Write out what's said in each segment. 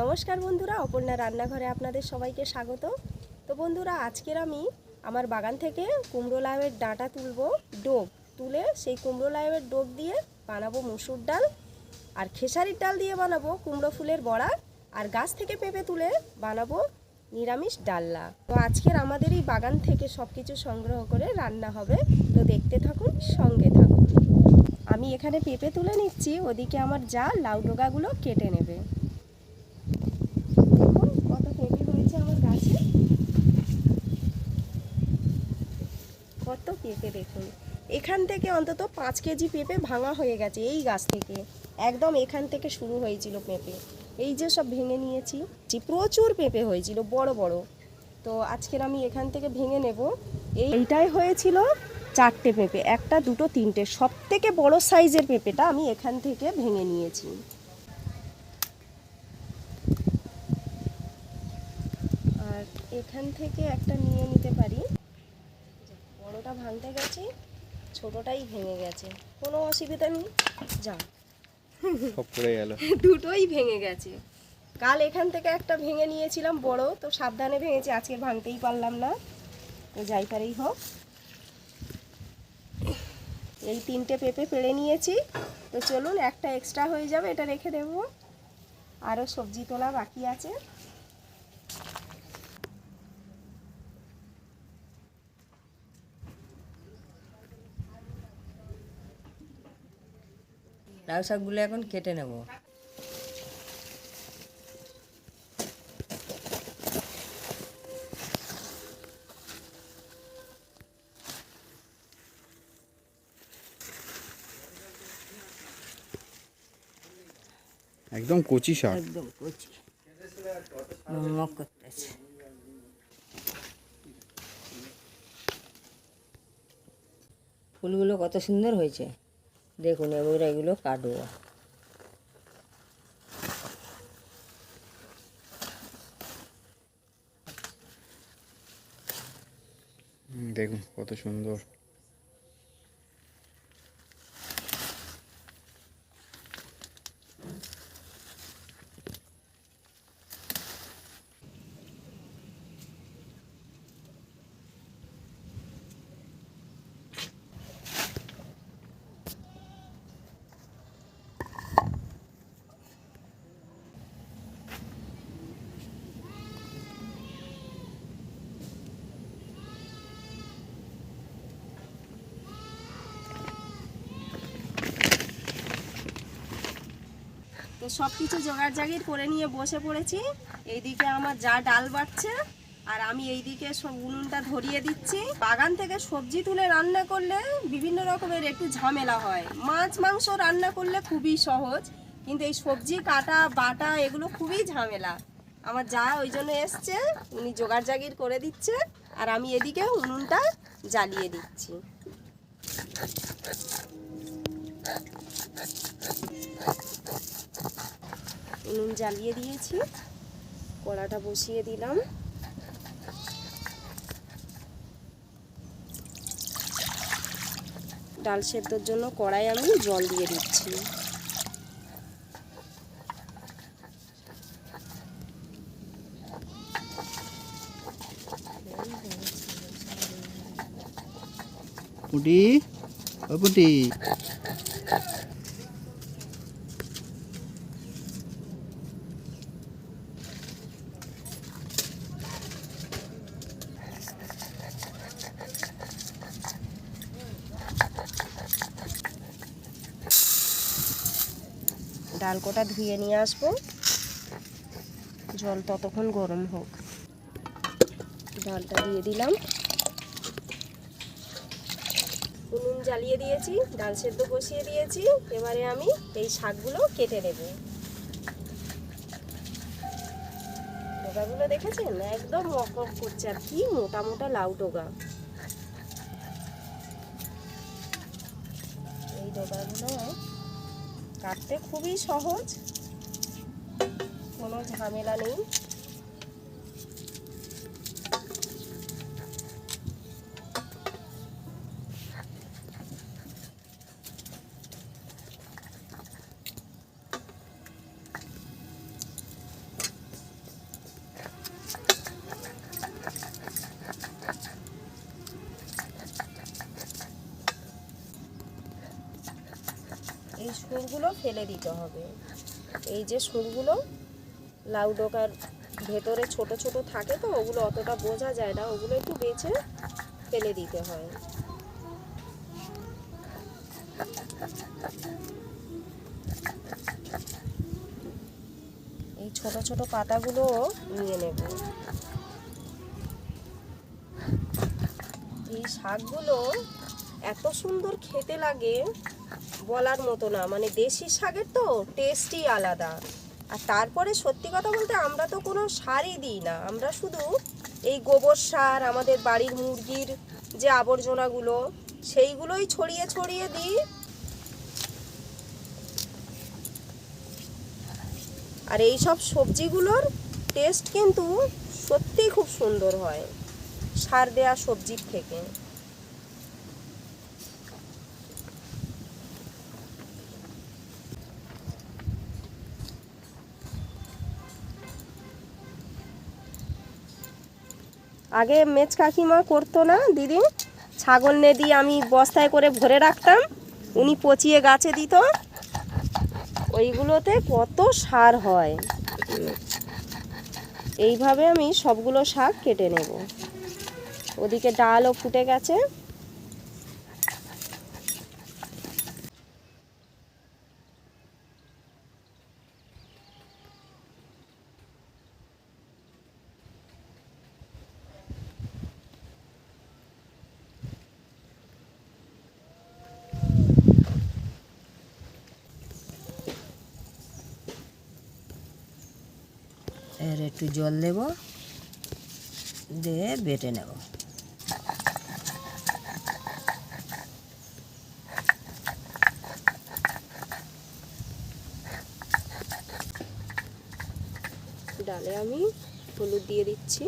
নমস্কার বন্ধুরা, অপর্ণা রান্নাঘরে আপনাদের সবাইকে স্বাগত। তো বন্ধুরা, আজকের আমি আমার বাগান থেকে কুমড়ো লাউয়ের ডাঁটা তুলবো, ডোব তুলে সেই কুমড়ো লাউয়ের ডোব দিয়ে বানাবো মুসুর ডাল আর খেসারির ডাল দিয়ে বানাবো কুমড়ো ফুলের বড়া আর গাছ থেকে পেঁপে তুলে বানাবো নিরামিষ ডাল্লা তো আজকের আমাদের এই বাগান থেকে সব কিছু সংগ্রহ করে রান্না হবে। তো দেখতে থাকুন, সঙ্গে থাকুন। আমি এখানে পেঁপে তুলে নিচ্ছি, ওদিকে আমার যা লাউ ডোগাগুলো কেটে নেবে দেখুন কত পেঁপে হয়েছে আমার গাছে কত পেঁপে দেখুন। এখান থেকে অন্তত পাঁচ কেজি পেঁপে ভাঙা হয়ে গেছে এই গাছ থেকে। একদম এখান থেকে শুরু হয়েছিল পেঁপে। এই যে সব ভেঙে নিয়েছি জি, প্রচুর পেঁপে হয়েছিল বড় বড়। তো আজকের আমি এখান থেকে ভেঙে নেব। এই এইটাই হয়েছিল চারটে পেঁপে একটা দুটো তিনটে। সব থেকে বড় সাইজের পেঁপেটা আমি এখান থেকে ভেঙে নিয়েছি। আর এখান থেকে একটা নিয়ে নিতে পারি। ভাঙতে গেছি ছোটটাই ভেঙে গেছে। কোনো অসুবিধা নেই যা। সব পড়ে গেল। দুটোই ভেঙে গেছে। কাল এখান থেকে একটা ভেঙে নিয়েছিলাম বড় তো সাবধানে ভেঙেছি আজকে ভাঙতেই পারলাম না। তো যাই পারেই হোক। এই তিনটে পেঁপে পেড়ে নিয়েছি। তো চলুন একটা এক্সট্রা হয়ে যাবে এটা রেখে দেব। আরও সবজি তোলা বাকি আছে। লাউ শাকগুলো এখন কেটে নেব। একদম কচি শাক। একদম কচি। করতেছে। ফুলগুলো কত সুন্দর হয়েছে। দেখুন এবার এগুলো কাটবো দেখুন কত সুন্দর। সব কিছু জোগাড় জাগির করে নিয়ে বসে পড়েছি। এইদিকে আমার যা ডাল বাড়ছে, আর আমি এইদিকে সব উনুনটা ধরিয়ে দিচ্ছি। বাগান থেকে সবজি তুলে রান্না করলে বিভিন্ন রকমের একটু ঝামেলা হয়। মাছ, মাংস রান্না করলে খুবই সহজ, কিন্তু এই সবজি, কাটা, বাটা এগুলো খুবই ঝামেলা। আমার যা ওই জন্য এসছে, উনি জোগাড় জাগির করে দিচ্ছে, আর আমি এদিকে উনুনটা জ্বালিয়ে দিচ্ছি। উনুন জ্বালিয়ে দিয়েছি। কড়াটা বসিয়ে দিলাম। ডাল সেদ্ধর জন্য কড়াই আমি জল দিয়ে দিচ্ছি। পুটি, ও পুটি। ডাল কোটা ধুয়ে নিয়ে আসব। জল ততক্ষণ গরম হোক। ডালটা দিয়ে দিলাম। উনুন জ্বালিয়ে দিয়েছি, ডাল সেদ্ধ বসিয়ে দিয়েছি। এবারে আমি এই শাকগুলো কেটে নেব। ডোকাগুলো দেখেছেন? একদম মক মক করছে। আর কি মোটা মোটা লাউ ডোকা এই ডোকাগুলো কাটতে খুবই সহজ কোনো ঝামেলা নেই সুরগুলো ফেলে দিতে হবে। এই যে সুরগুলো, লাউ ডোকার ভেতরে ছোট ছোট থাকে তো, ওগুলো অতটা বোঝা যায় না, ওগুলো একটু বেছে ফেলে দিতে হয়। এই ছোট ছোট পাতাগুলো নিয়ে নেব। এই শাকগুলো এত সুন্দর খেতে লাগে বলার মতো না মানে দেশি শাকের তো টেস্টই আলাদা। আর তারপরে সত্যি কথা বলতে আমরা তো কোনো সারই দিই না, আমরা শুধু এই গোবর সার, আমাদের বাড়ির মুরগির যে আবর্জনাগুলো, সেইগুলোই ছড়িয়ে ছড়িয়ে দিই। আর এই সব সবজিগুলোর টেস্ট কিন্তু সত্যিই খুব সুন্দর হয়, সার দেয়া সবজির থেকে। আগে মেচ কাকিমা করতো না, দিদি। ছাগল নেদি আমি বস্তায় করে ভরে রাখতাম। উনি পচিয়ে গাছে দিত। ওইগুলোতে কত সার হয়। এইভাবে আমি সবগুলো শাক কেটে নেব। ওদিকে ডালও ফুটে গেছে। এর একটু জল দেব, দিয়ে বেটে নেব। ডালে আমি হলুদ দিয়ে দিচ্ছি।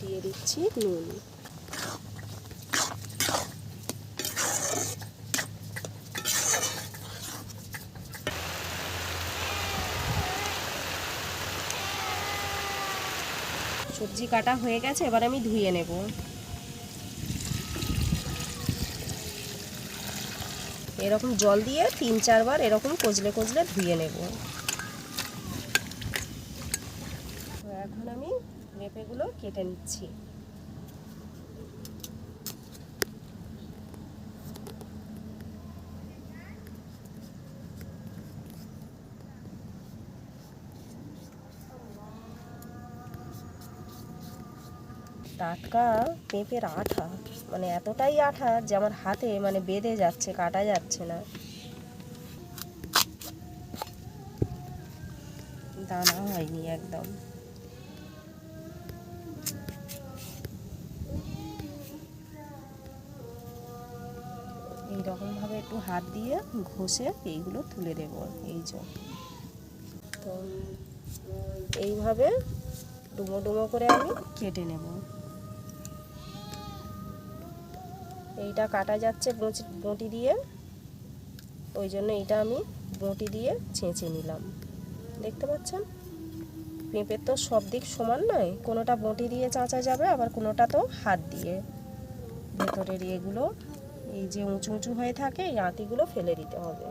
দিয়ে দিচ্ছি নুন। সবজি কাটা হয়ে গেছে, এবার আমি ধুয়ে নেব। এরকম জল দিয়ে তিন চারবার এরকম কচলে কচলে ধুয়ে নেব। এখন আমি পেঁপেগুলো কেটে নিচ্ছি। টাটকা পেঁপের আঠা। মানে এতটাই আঠা যে আমার হাতে মানে বেঁধে যাচ্ছে, কাটা যাচ্ছে না। দানা হয়নি একদম। এইরকম ভাবে একটু হাত দিয়ে ঘষে এইগুলো তুলে দেব, এই যে। তো এইভাবে ডুমো ডুমো করে আমি কেটে নেব। এইটা কাটা যাচ্ছে বঁটি দিয়ে। ওই জন্য এইটা আমি বঁটি দিয়ে ছেঁচে নিলাম। দেখতে পাচ্ছেন? পেঁপের তো সব দিক সমান নয়। কোনোটা বঁটি দিয়ে চাঁচা যাবে, আবার কোনোটা তো হাত দিয়ে। ভেতরের এগুলো, এই যে উঁচু উঁচু হয়ে থাকে, এই আঁতিগুলো ফেলে দিতে হবে।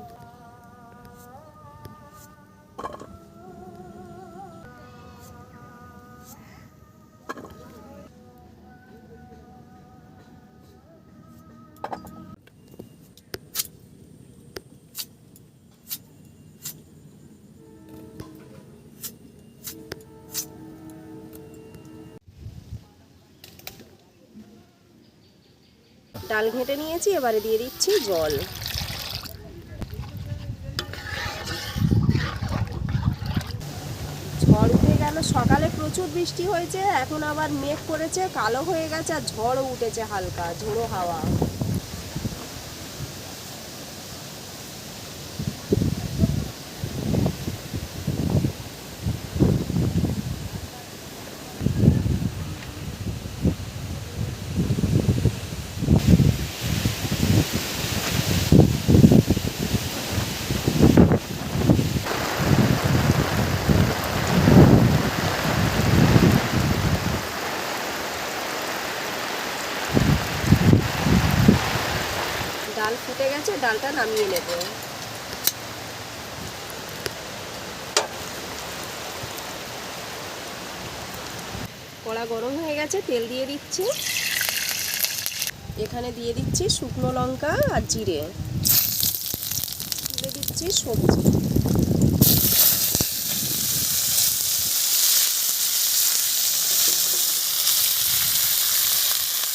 ডাল ঘেঁটে নিয়েছি, এবারে দিয়ে দিচ্ছি জল। ঝড় উঠে গেল, সকালে প্রচুর বৃষ্টি হয়েছে, এখন আবার মেঘ করেছে, কালো হয়ে গেছে, আর ঝড়ও উঠেছে হালকা, ঝোড়ো হাওয়া। ডালটা নামিয়ে নেব। কড়া গরম হয়ে গেছে, তেল দিয়ে দিচ্ছি। এখানে দিয়ে দিচ্ছি শুকনো লঙ্কা আর জিরে। তুলে দিচ্ছি সবজি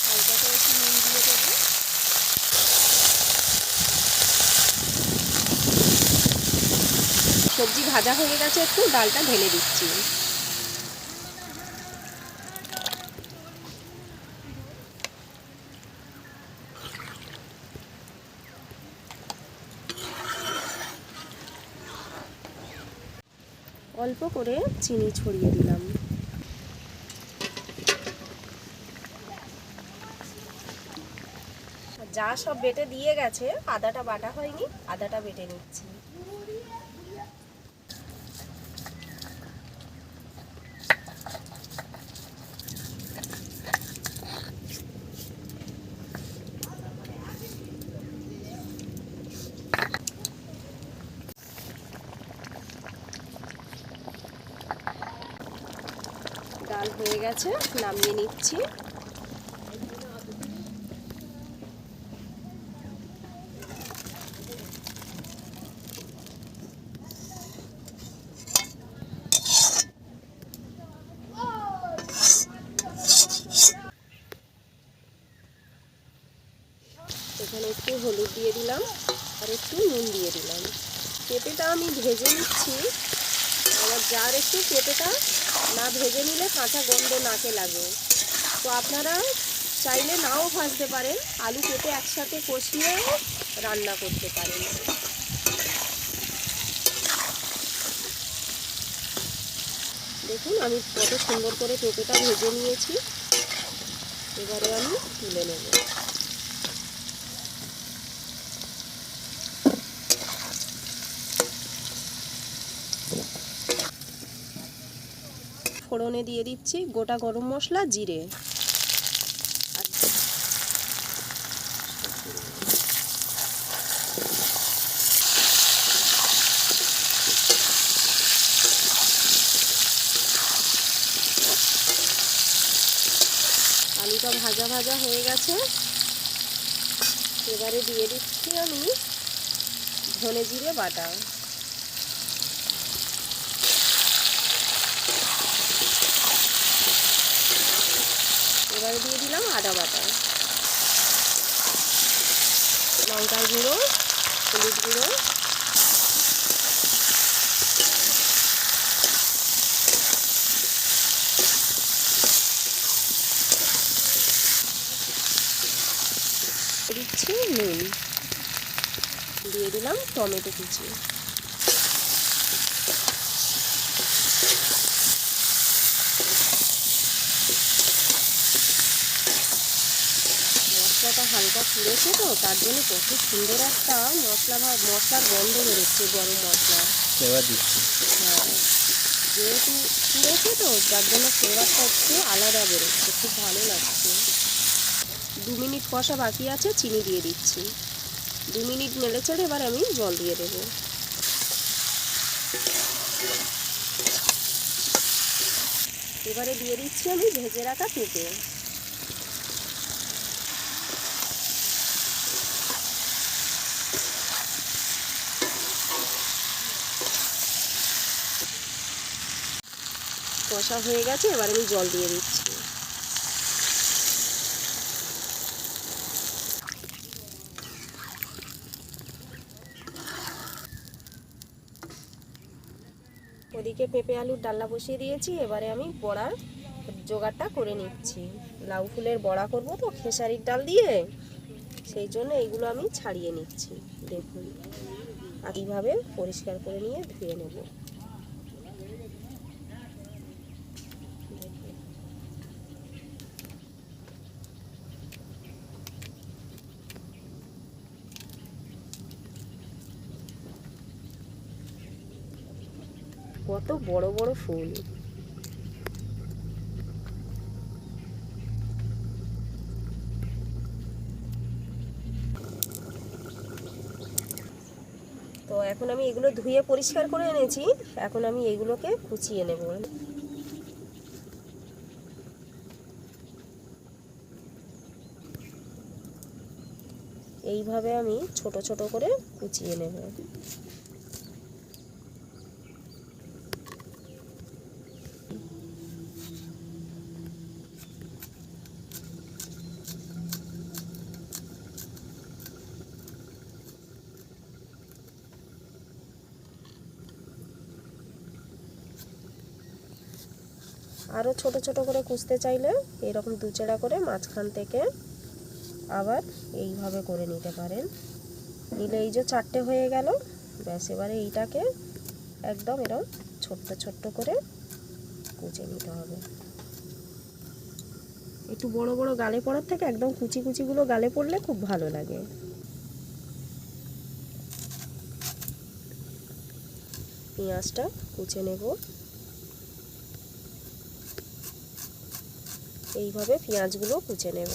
হালকা করে একটু নুন দিয়ে দেবো সবজি ভাজা হয়ে গেছে, একটু ডালটা ঢেলে দিচ্ছি। অল্প করে চিনি ছড়িয়ে দিলাম। যা সব বেটে দিয়ে গেছে, আদাটা বাটা হয়নি, আদাটা বেটে নিচ্ছি ডাল হয়ে গেছে নামিয়ে নিচ্ছি এখানে একটু হলুদ দিয়ে দিলাম আর একটু নুন দিয়ে দিলাম পেঁপেটা আমি ভেজে নিচ্ছি আমার যার একটু পেঁপেটা না ভেজে নিলে কাঁচা গন্ধ নাকে লাগে। তো আপনারা চাইলে নাও ভাজতে পারেন, আলু কেটে একসাথে কষিয়েও রান্না করতে পারেন। দেখুন, আমি কত সুন্দর করে পেঁপেটা ভেজে নিয়েছি। এবারে আমি তুলে নেব। ফোড়নে দিয়ে দিচ্ছি গোটা গরম মশলা, জিরে। আলুটা ভাজা ভাজা হয়ে গেছে। এবারে দিয়ে দিচ্ছি আমি ধনে জিরে বাটা। এবারে দিয়ে দিলাম আদা বাটা। লঙ্কার গুঁড়ো, হলুদ গুঁড়ো। দিচ্ছি নুন। দিয়ে দিলাম টমেটো কুচি। মশলাটা হালকা পুড়েছে তো তার জন্য কত সুন্দর একটা মশলা ভাব মশলার গন্ধ বেরোচ্ছে গরম মশলা। এবার দিচ্ছি। হ্যাঁ যেহেতু পুড়েছে তো যার জন্য ফ্লেভারটা একটু আলাদা বেরোচ্ছে খুব ভালো লাগছে। দু মিনিট কষা বাকি আছে চিনি দিয়ে দিচ্ছি। দু মিনিট নেড়ে চেড়ে এবার আমি জল দিয়ে দেবো। এবারে দিয়ে দিচ্ছি আমি ভেজে রাখা পেঁপে কষা হয়ে গেছে, এবার আমি জল দিয়ে দিচ্ছি। ওদিকে পেঁপে আলুর ডাল্লা বসিয়ে দিয়েছি, এবারে আমি বড়ার জোগাড়টা করে নিচ্ছি। লাউ ফুলের বড়া করব তো, খেসারির ডাল দিয়ে, সেই জন্য এইগুলো আমি ছাড়িয়ে নিচ্ছি। দেখুন আর এইভাবে পরিষ্কার করে নিয়ে ধুয়ে নেব কত বড় বড় ফুল। তো এখন আমি এগুলো ধুয়ে পরিষ্কার করে এনেছি। এখন আমি এইগুলোকে কুচিয়ে নেব। এইভাবে আমি ছোট ছোট করে কুচিয়ে নেব আরও ছোট ছোট করে কুচতে চাইলে এরকম দুচেড়া করে মাঝখান থেকে আবার এইভাবে করে নিতে পারেন। নিলে এই যে চারটে হয়ে গেল, ব্যাস এবারে এইটাকে একদম এরকম ছোট্ট ছোট্ট করে কুচে নিতে হবে। একটু বড় বড় গালে পড়ার থেকে একদম কুচি কুচিগুলো গালে পড়লে খুব ভালো লাগে। পেঁয়াজটা কুচে নেব। এইভাবে পেঁয়াজগুলো কুচে নেব।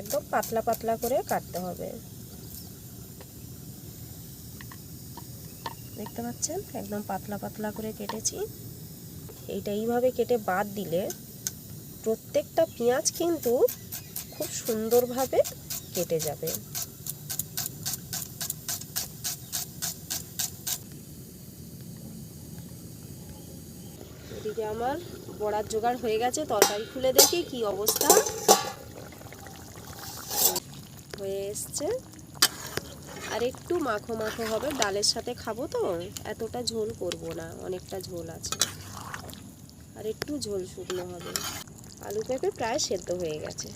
একদম পাতলা পাতলা করে কাটতে হবে। দেখতে পাচ্ছেন? একদম পাতলা পাতলা করে কেটেছি। এইটা এইভাবে কেটে বাদ দিলে প্রত্যেকটা পেঁয়াজ কিন্তু খুব সুন্দরভাবে কেটে যাবে। এদিকে আমার বড়ার জোগাড় হয়ে গেছে, তরকারি খুলে দেখি কি অবস্থা। হয়ে এসছে। আর একটু মাখো মাখো হবে, ডালের সাথে খাব তো, এতটা ঝোল করব না, অনেকটা ঝোল আছে। আর একটু ঝোল শুকনো হবে। আলু পেঁপে প্রায় সেদ্ধ হয়ে গেছে।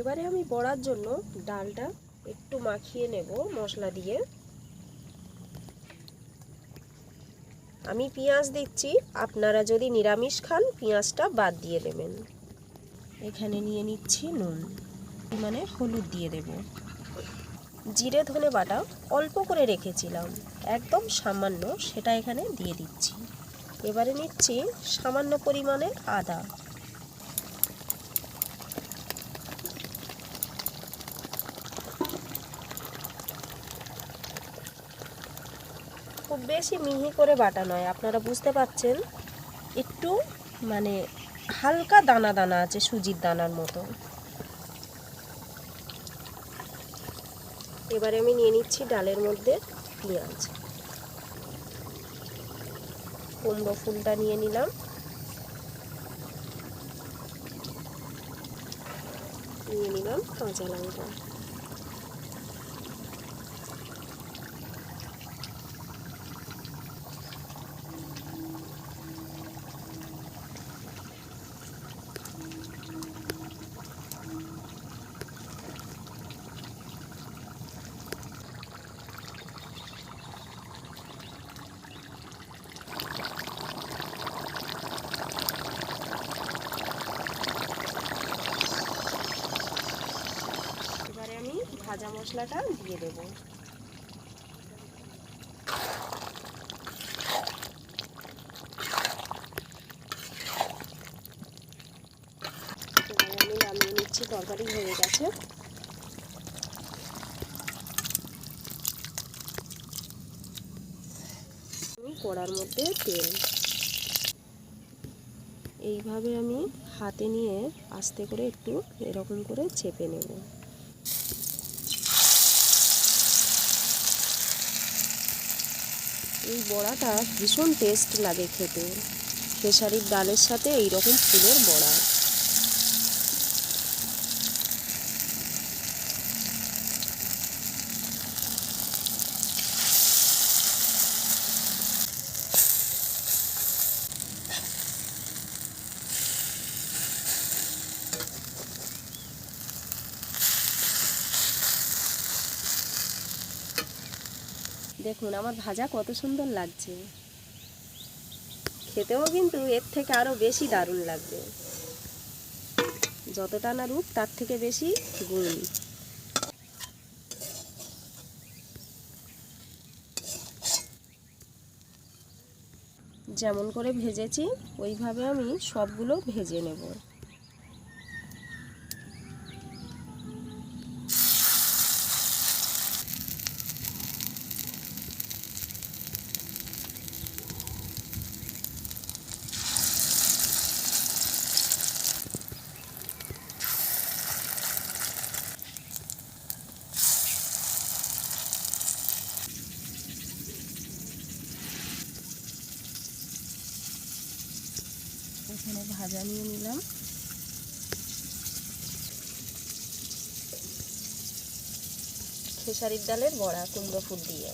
এবারে আমি বড়ার জন্য ডালটা একটু মাখিয়ে নেব মশলা দিয়ে। আমি পেঁয়াজ দিচ্ছি, আপনারা যদি নিরামিষ খান, পেঁয়াজটা বাদ দিয়ে দেবেন। এখানে নিয়ে নিচ্ছি নুন মানে হলুদ দিয়ে দেব। জিরে ধনে বাটা অল্প করে রেখেছিলাম, একদম সামান্য, সেটা এখানে দিয়ে দিচ্ছি। এবারে নিচ্ছি সামান্য পরিমাণে আদা। বেশি মিহি করে বাটা নয়, আপনারা বুঝতে পাচ্ছেন? একটু মানে হালকা দানা দানা আছে সুজির দানার মতো। এবারে আমি নিয়ে নিচ্ছি ডালের মধ্যে পেঁয়াজ। কুমড়ো ফুলটা নিয়ে নিলাম। নিয়ে নিলাম কাঁচা লঙ্কা এবারে আমি ভাজা মশলাটা দিয়ে দেবো। আমি নামিয়ে নিচ্ছি, তরকারি হয়ে গেছে। কড়ার মধ্যে তেল। এইভাবে আমি হাতে নিয়ে আস্তে করে একটু এরকম করে চেপে নেব। এই বড়াটা ভীষণ টেস্ট লাগে খেতে। খেসারির ডালের সাথে এইরকম ফুলের বড়া। দেখুন, আমার ভাজা কত সুন্দর লাগছে। খেতেও কিন্তু এর থেকে আরও বেশি দারুণ লাগবে। যতটা না রূপ, তার থেকে বেশি গুণ। যেমন করে ভেজেছি, ওইভাবে আমি সবগুলো ভেজে নেব ভাজা নিয়ে নিলাম খেসারির ডালের বড়া, কুমড়ো ফুল দিয়ে।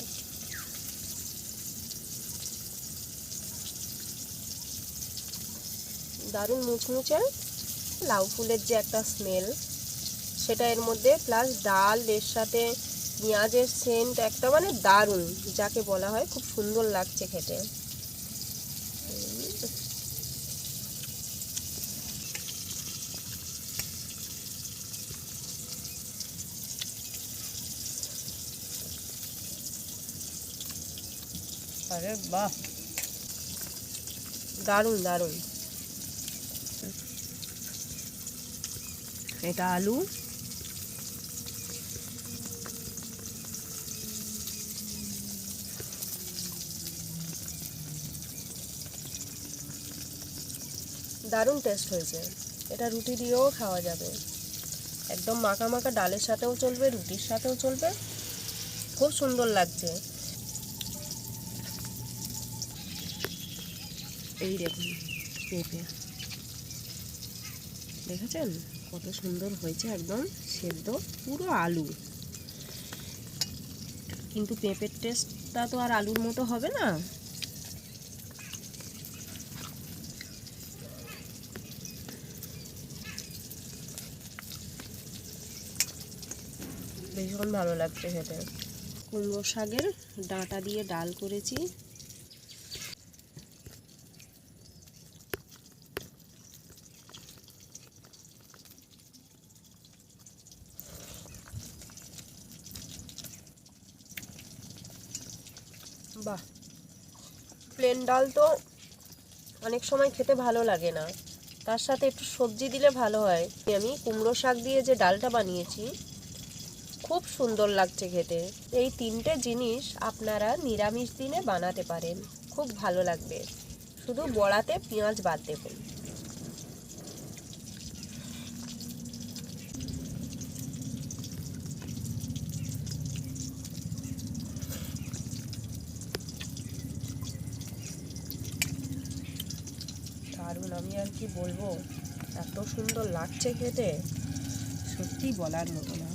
দারুণ মুচমুচে লাউ ফুলের যে একটা স্মেল সেটা এর মধ্যে প্লাস ডাল, এর সাথে পেঁয়াজের সেন্ট একটা মানে দারুণ, যাকে বলা হয় খুব সুন্দর লাগছে খেতে। আরে বাহ। দারুণ দারুণ। এটা আলু। দারুণ টেস্ট হয়েছে। এটা রুটি দিয়েও খাওয়া যাবে। একদম মাখা মাখা ডালের সাথেও চলবে, রুটির সাথেও চলবে। খুব সুন্দর লাগছে। এই দেখুন, পেঁপে। দেখেছেন কত সুন্দর হয়েছে একদম সেদ্ধ, পুরো আলু। কিন্তু পেঁপের টেস্টটা তো আর আলুর মতো হবে না। ভীষণ ভালো লাগছে খেতে। কুমড়ো শাকের ডাঁটা দিয়ে ডাল করেছি বাহ প্লেন ডাল তো অনেক সময় খেতে ভালো লাগে না। তার সাথে একটু সবজি দিলে ভালো হয়। আমি কুমড়ো শাক দিয়ে যে ডালটা বানিয়েছি, খুব সুন্দর লাগছে খেতে। এই তিনটে জিনিস আপনারা নিরামিষ দিনে বানাতে পারেন। খুব ভালো লাগবে। শুধু বড়াতে পেঁয়াজ বাদ দেবেন দারুণ আমি আর কি বলব? এত সুন্দর লাগছে খেতে। সত্যি বলার মতো না।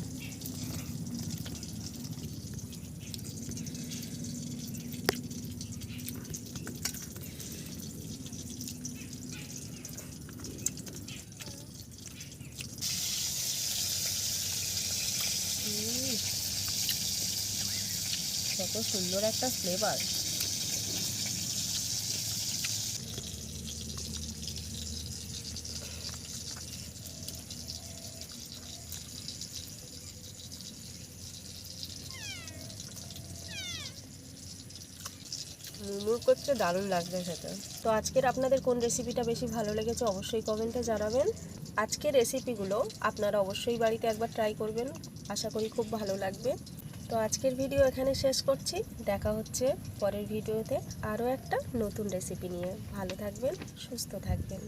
কত সুন্দর একটা ফ্লেভার মুমুর দারুণ লাগবে খেতে। তো আজকের আপনাদের কোন রেসিপিটা বেশি ভালো লেগেছে অবশ্যই কমেন্টে জানাবেন। আজকের রেসিপিগুলো আপনারা অবশ্যই বাড়িতে একবার ট্রাই করবেন। আশা করি খুব ভালো লাগবে। তো আজকের ভিডিও এখানে শেষ করছি। দেখা হচ্ছে পরের ভিডিওতে আরও একটা নতুন রেসিপি নিয়ে। ভালো থাকবেন, সুস্থ থাকবেন।